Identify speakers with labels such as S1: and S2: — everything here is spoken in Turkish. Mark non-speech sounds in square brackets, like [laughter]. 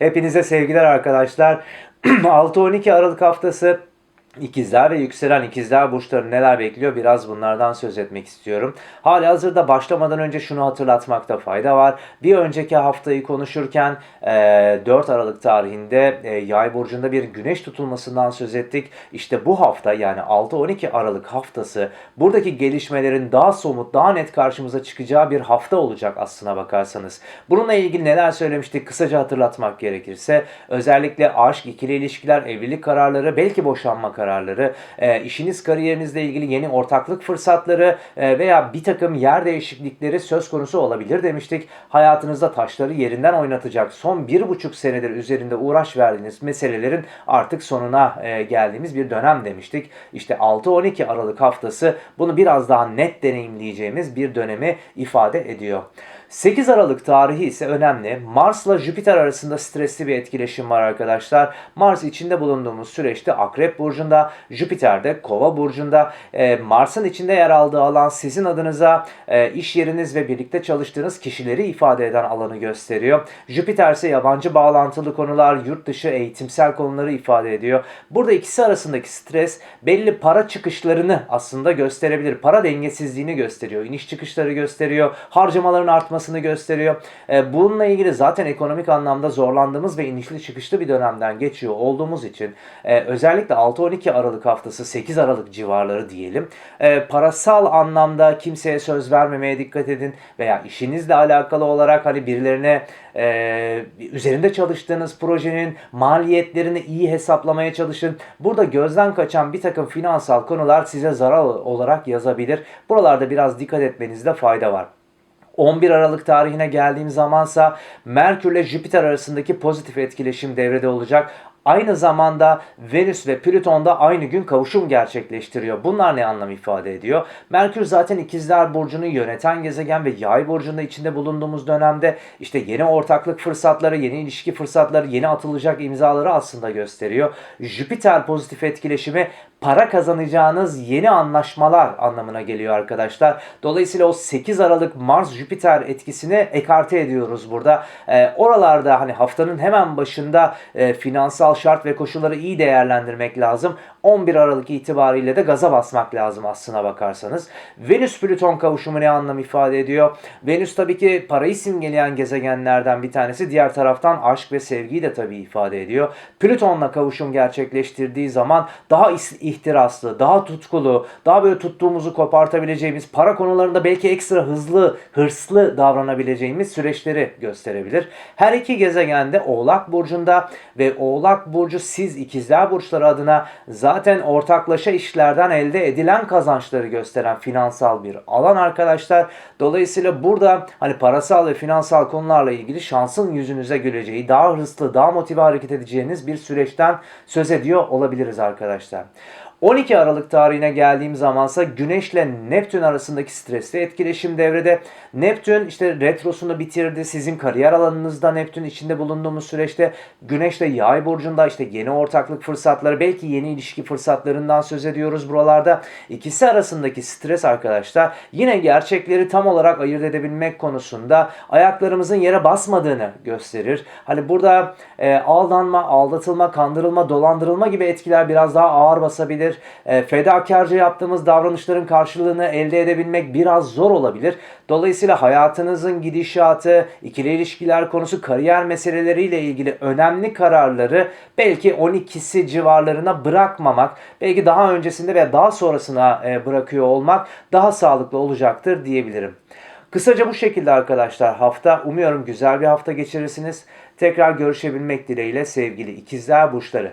S1: Hepinize sevgiler arkadaşlar. [clears throat] 6-12 Aralık haftası İkizler ve yükselen ikizler burçları neler bekliyor biraz bunlardan söz etmek istiyorum. Hali hazırda başlamadan önce şunu hatırlatmakta fayda var. Bir önceki haftayı konuşurken e, 4 Aralık tarihinde e, yay burcunda bir güneş tutulmasından söz ettik. İşte bu hafta yani 6-12 Aralık haftası buradaki gelişmelerin daha somut daha net karşımıza çıkacağı bir hafta olacak aslına bakarsanız. Bununla ilgili neler söylemiştik kısaca hatırlatmak gerekirse özellikle aşk, ikili ilişkiler, evlilik kararları belki boşanma kararları, e, işiniz kariyerinizle ilgili yeni ortaklık fırsatları e, veya bir takım yer değişiklikleri söz konusu olabilir demiştik. Hayatınızda taşları yerinden oynatacak son bir buçuk senedir üzerinde uğraş verdiğiniz meselelerin artık sonuna e, geldiğimiz bir dönem demiştik. İşte 6-12 Aralık haftası bunu biraz daha net deneyimleyeceğimiz bir dönemi ifade ediyor. 8 Aralık tarihi ise önemli. Mars'la Jüpiter arasında stresli bir etkileşim var arkadaşlar. Mars içinde bulunduğumuz süreçte Akrep Burcu'nda, Jüpiter de Kova Burcu'nda. Ee, Mars'ın içinde yer aldığı alan sizin adınıza e, iş yeriniz ve birlikte çalıştığınız kişileri ifade eden alanı gösteriyor. Jüpiter ise yabancı bağlantılı konular, yurt dışı eğitimsel konuları ifade ediyor. Burada ikisi arasındaki stres belli para çıkışlarını aslında gösterebilir. Para dengesizliğini gösteriyor. İniş çıkışları gösteriyor. Harcamaların artması artmasını gösteriyor. E, bununla ilgili zaten ekonomik anlamda zorlandığımız ve inişli çıkışlı bir dönemden geçiyor olduğumuz için e, özellikle 6-12 Aralık haftası 8 Aralık civarları diyelim. E, parasal anlamda kimseye söz vermemeye dikkat edin veya işinizle alakalı olarak hani birilerine e, üzerinde çalıştığınız projenin maliyetlerini iyi hesaplamaya çalışın. Burada gözden kaçan bir takım finansal konular size zarar olarak yazabilir. Buralarda biraz dikkat etmenizde fayda var. 11 Aralık tarihine geldiğim zamansa Merkür ile Jüpiter arasındaki pozitif etkileşim devrede olacak. Aynı zamanda Venüs ve Plüton da aynı gün kavuşum gerçekleştiriyor. Bunlar ne anlam ifade ediyor? Merkür zaten ikizler burcunu yöneten gezegen ve yay burcunda içinde bulunduğumuz dönemde işte yeni ortaklık fırsatları, yeni ilişki fırsatları, yeni atılacak imzaları aslında gösteriyor. Jüpiter pozitif etkileşimi para kazanacağınız yeni anlaşmalar anlamına geliyor arkadaşlar. Dolayısıyla o 8 Aralık Mars Jüpiter etkisini ekarte ediyoruz burada. E, oralarda hani haftanın hemen başında e, finansal şart ve koşulları iyi değerlendirmek lazım. 11 Aralık itibariyle de gaza basmak lazım aslına bakarsanız. Venüs Plüton kavuşumu ne anlam ifade ediyor? Venüs tabii ki parayı simgeleyen gezegenlerden bir tanesi. Diğer taraftan aşk ve sevgiyi de tabii ifade ediyor. Plüton'la kavuşum gerçekleştirdiği zaman daha ihtiraslı, daha tutkulu, daha böyle tuttuğumuzu kopartabileceğimiz, para konularında belki ekstra hızlı, hırslı davranabileceğimiz süreçleri gösterebilir. Her iki gezegen de Oğlak Burcu'nda ve Oğlak Burcu siz ikizler burçları adına zaten ortaklaşa işlerden elde edilen kazançları gösteren finansal bir alan arkadaşlar. Dolayısıyla burada hani parasal ve finansal konularla ilgili şansın yüzünüze güleceği, daha hırslı, daha motive hareket edeceğiniz bir süreçten söz ediyor olabiliriz arkadaşlar. 12 Aralık tarihine geldiğim zamansa Güneş ile Neptün arasındaki stresli etkileşim devrede. Neptün işte retrosunu bitirdi. Sizin kariyer alanınızda Neptün içinde bulunduğumuz süreçte Güneş de Yay burcunda işte yeni ortaklık fırsatları, belki yeni ilişki fırsatlarından söz ediyoruz buralarda. İkisi arasındaki stres arkadaşlar yine gerçekleri tam olarak ayırt edebilmek konusunda ayaklarımızın yere basmadığını gösterir. Hani burada e, aldanma, aldatılma, kandırılma, dolandırılma gibi etkiler biraz daha ağır basabilir olabilir. E, fedakarca yaptığımız davranışların karşılığını elde edebilmek biraz zor olabilir. Dolayısıyla hayatınızın gidişatı, ikili ilişkiler konusu, kariyer meseleleriyle ilgili önemli kararları belki 12'si civarlarına bırakmamak, belki daha öncesinde ve daha sonrasına e, bırakıyor olmak daha sağlıklı olacaktır diyebilirim. Kısaca bu şekilde arkadaşlar hafta. Umuyorum güzel bir hafta geçirirsiniz. Tekrar görüşebilmek dileğiyle sevgili ikizler burçları.